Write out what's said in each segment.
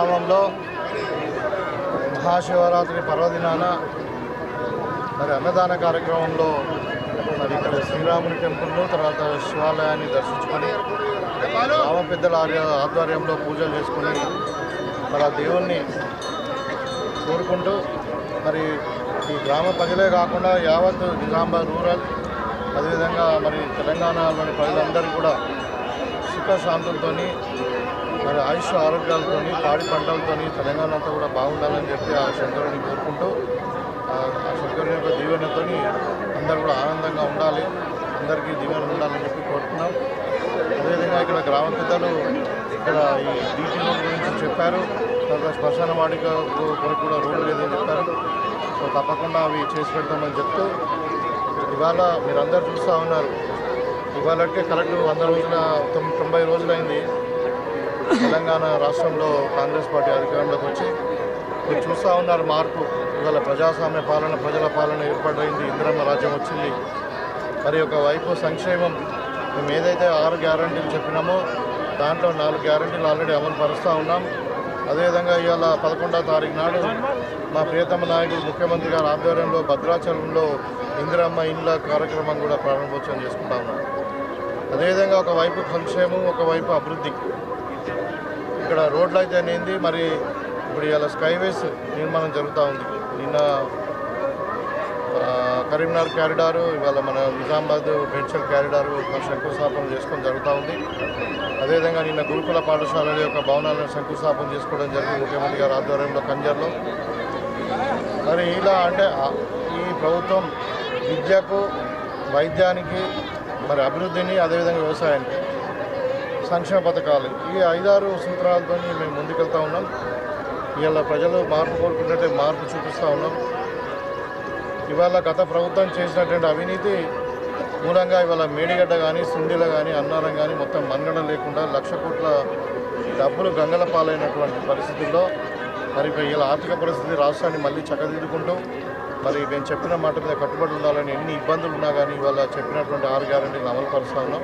గ్రామంలో మహాశివరాత్రి పర్వదినాన మరి అన్నదాన కార్యక్రమంలో మరి ఇక్కడ శ్రీరాముని టెంపుల్ను తర్వాత శివాలయాన్ని దర్శించుకొని గ్రామ పెద్దల ఆర్య ఆధ్వర్యంలో పూజలు చేసుకొని మరి ఆ దేవుణ్ణి కోరుకుంటూ మరి ఈ గ్రామ ప్రజలే కాకుండా యావత్ నిజామాబాద్ రూరల్ అదేవిధంగా మరి తెలంగాణలోని ప్రజలందరూ కూడా సుఖశాంతులతో మరి ఆయుష్ ఆరోగ్యాలతో పాడి పంటలతో తెలంగాణ అంతా కూడా బాగుండాలని చెప్పి ఆ శంకరుని కోరుకుంటూ ఆ శంకరుని యొక్క దీవెనతో అందరూ కూడా ఆనందంగా ఉండాలి. అందరికీ దీవెన ఉండాలని చెప్పి కోరుతున్నాం. అదేవిధంగా ఇక్కడ గ్రామ పెద్దలు ఇక్కడ ఈ డీటీ రోడ్ గురించి చెప్పారు. తర్వాత శ్మశాన వాడిక కొరకు కూడా రోడ్డు లేదని చెప్పారు. సో తప్పకుండా అవి చేసి పెడతామని చెప్తూ ఇవాళ మీరందరూ చూస్తూ ఉన్నారు. ఇవాళకే కరెక్ట్ వంద రోజుల తొంభై రోజులైంది. తెలంగాణ రాష్ట్రంలో కాంగ్రెస్ పార్టీ అధికారంలోకి వచ్చి మీరు చూస్తూ ఉన్నారు మార్పు. ఇవాళ ప్రజాస్వామ్య పాలన ప్రజల పాలన ఏర్పాటైంది ఇందిరమ్మ రాజ్యం వచ్చింది. మరి ఒకవైపు సంక్షేమం మేము ఏదైతే ఆరు గ్యారంటీలు చెప్పినామో దాంట్లో నాలుగు గ్యారంటీలు ఆల్రెడీ అమలు పరుస్తూ ఉన్నాం. అదేవిధంగా ఇవాళ పదకొండవ తారీఖు నాడు మా ప్రియతమ నాయకుడు ముఖ్యమంత్రి గారి ఆధ్వర్యంలో భద్రాచలంలో ఇందిరమ్మ ఇండ్ల కార్యక్రమం కూడా ప్రారంభోత్సవం చేసుకుంటా ఉన్నాం. అదేవిధంగా ఒకవైపు సంక్షేమం ఒకవైపు అభివృద్ధి. ఇక్కడ రోడ్లు అయితే అనేది మరి ఇప్పుడు ఇవాళ స్కైవేస్ నిర్మాణం జరుగుతూ ఉంది. నిన్న కరీంనగర్ క్యారిడారు ఇవాళ మన నిజామాబాద్ బెడ్షల్ క్యారిడారు మన శంకుస్థాపన చేసుకోవడం జరుగుతూ ఉంది. అదేవిధంగా నిన్న గురుకుల పాఠశాలల యొక్క భవనాలను శంకుస్థాపన చేసుకోవడం జరిగింది ముఖ్యమంత్రి గారి ఆధ్వర్యంలో కంజర్లో. మరి ఇలా అంటే ఈ ప్రభుత్వం విద్యకు వైద్యానికి మరి అభివృద్ధిని అదేవిధంగా వ్యవసాయానికి సంక్షేమ పథకాలు. ఈ ఐదారు సూత్రాలతో మేము ముందుకెళ్తా ఉన్నాం. ఇవాళ ప్రజలు మార్పు కోరుకున్నట్టే మార్పు చూపిస్తూ ఉన్నాం. ఇవాళ గత ప్రభుత్వం చేసినటువంటి అవినీతి మూలంగా ఇవాళ మేడిగడ్డ కానీ సుండిల కానీ అన్నారం కానీ మొత్తం మన్నడ లేకుండా లక్ష కోట్ల డబ్బులు గంగల పాలైనటువంటి పరిస్థితుల్లో మరి ఇలా ఆర్థిక పరిస్థితి రాష్ట్రాన్ని మళ్ళీ చక్కదిద్దుకుంటూ మరి మేము చెప్పిన మాట మీద కట్టుబడి ఉండాలని ఎన్ని ఇబ్బందులు ఉన్నా కానీ ఇవాళ చెప్పినటువంటి ఆరు గ్యారంటీలు అమలు పరుస్తా ఉన్నాం.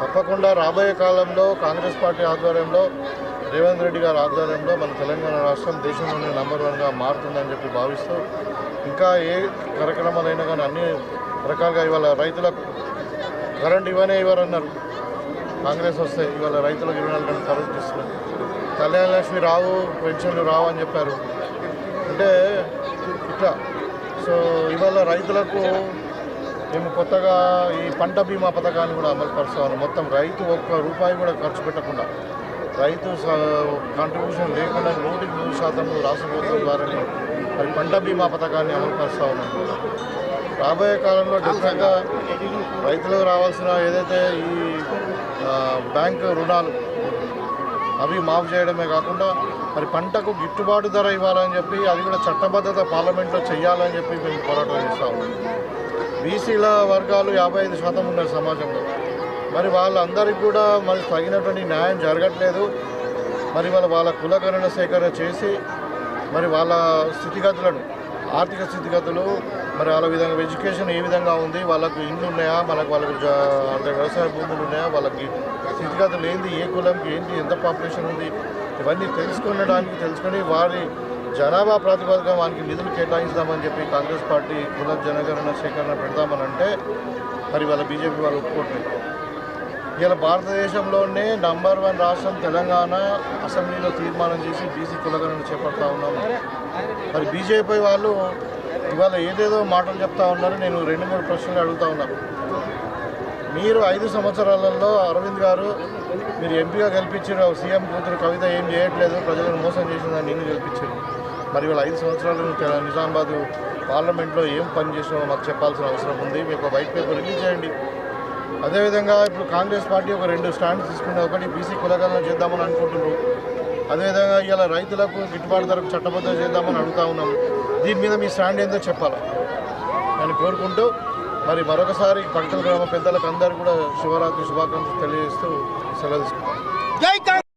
తప్పకుండా రాబోయే కాలంలో కాంగ్రెస్ పార్టీ ఆధ్వర్యంలో రేవంత్ రెడ్డి గారి ఆధ్వర్యంలో మన తెలంగాణ రాష్ట్రం దేశంలోనే నంబర్ వన్గా మారుతుందని చెప్పి భావిస్తూ ఇంకా ఏ కార్యక్రమాలైనా కానీ అన్ని రకాలుగా ఇవాళ రైతులకు కరెంట్ ఇవ్వనే ఇవ్వరన్నారు. కాంగ్రెస్ వస్తే ఇవాళ రైతులకు ఇరవై నాలుగు గంటలు కరెంట్ ఇస్తున్నారు. కళ్యాణ లక్ష్మి రావు పెన్షన్లు రావు అని చెప్పారు. అంటే ఇట్లా. సో ఇవాళ రైతులకు మేము కొత్తగా ఈ పంట బీమా పథకాన్ని కూడా అమలు పరుస్తాము మొత్తం రైతు ఒక్క రూపాయి కూడా ఖర్చు పెట్టకుండా రైతు కాంట్రిబ్యూషన్ లేకుండా నూటికి నూరు శాతం రాష్ట్ర ప్రభుత్వం ద్వారానే మరి పంట బీమా పథకాన్ని అమలు పరుస్తూ ఉన్నాం. రాబోయే కాలంలో డెఫినెట్గా రైతులకు రావాల్సిన ఏదైతే ఈ బ్యాంక్ బ్యాంకు రుణాలు అవి మాఫ్ చేయడమే కాకుండా మరి పంటకు గిట్టుబాటు ధర ఇవ్వాలని చెప్పి అది కూడా చట్టబద్ధత పార్లమెంట్లో చేయాలని చెప్పి మేము పోరాటం చేస్తూ ఉన్నాం. బీసీల వర్గాలు యాభై ఐదు శాతం ఉన్నారు సమాజంలో. మరి వాళ్ళందరికీ కూడా మరి తగినటువంటి న్యాయం జరగట్లేదు. మరి వాళ్ళ వాళ్ళ కులకరణ సేకరణ చేసి మరి వాళ్ళ స్థితిగతులను ఆర్థిక స్థితిగతులు మరి వాళ్ళ విధంగా ఎడ్యుకేషన్ ఏ విధంగా ఉంది వాళ్ళకు ఇండ్లు ఉన్నాయా మనకు వాళ్ళకి అంటే వ్యవసాయ భూములు ఉన్నాయా వాళ్ళకి స్థితిగతులు ఏంది ఏ కులంకి ఏంటి ఎంత పాపులేషన్ ఉంది ఇవన్నీ తెలుసుకునడానికి తెలుసుకొని వారి జనాభా ప్రాతిపదిక వానికి నిధులు కేటాయిస్తామని చెప్పి కాంగ్రెస్ పార్టీ కుల జనగణన సేకరణ పెడతామని అంటే మరి వాళ్ళ బీజేపీ వాళ్ళు ఒప్పుకోవట్లేదు ఇలా భారతదేశంలోనే నంబర్ వన్ రాష్ట్రం తెలంగాణ అసెంబ్లీలో తీర్మానం చేసి బీసీ కులగణను చేపడతా ఉన్నాము మరి బీజేపీ వాళ్ళు ఇవాళ ఏదేదో మాటలు చెప్తా ఉన్నారు. నేను రెండు మూడు ప్రశ్నలు అడుగుతా ఉన్నాను మీరు ఐదు సంవత్సరాలలో అరవింద్ గారు మీరు ఎంపీగా గెలిపించారు. సీఎం కూతురు కవిత ఏం చేయట్లేదు. ప్రజలను మోసం చేసిందని నేను గెలిపించారు. మరి ఇవాళ ఐదు సంవత్సరాలు నిజామాబాద్ పార్లమెంట్లో ఏం పని చేసినావో మాకు చెప్పాల్సిన అవసరం ఉంది. మీకు వైట్ పేపర్ రిలీజ్ చేయండి. అదేవిధంగా ఇప్పుడు కాంగ్రెస్ పార్టీ ఒక రెండు స్టాండ్స్ తీసుకునే ఒకటి బీసీ కులగణన చేద్దామని అనుకుంటున్నారు. అదేవిధంగా ఇవాళ రైతులకు గిట్టుబాటు ధరకు చట్టబద్ధం చేద్దామని అడుగుతా ఉన్నాము. దీని మీద మీ స్టాండ్ ఏందో చెప్పాలి? అని కోరుకుంటూ మరి మరొకసారి పంటల గ్రామ పెద్దలకు అందరూ కూడా శివరాత్రి శుభాకాంక్షలు తెలియజేస్తూ సెలవు తీసుకుంటాను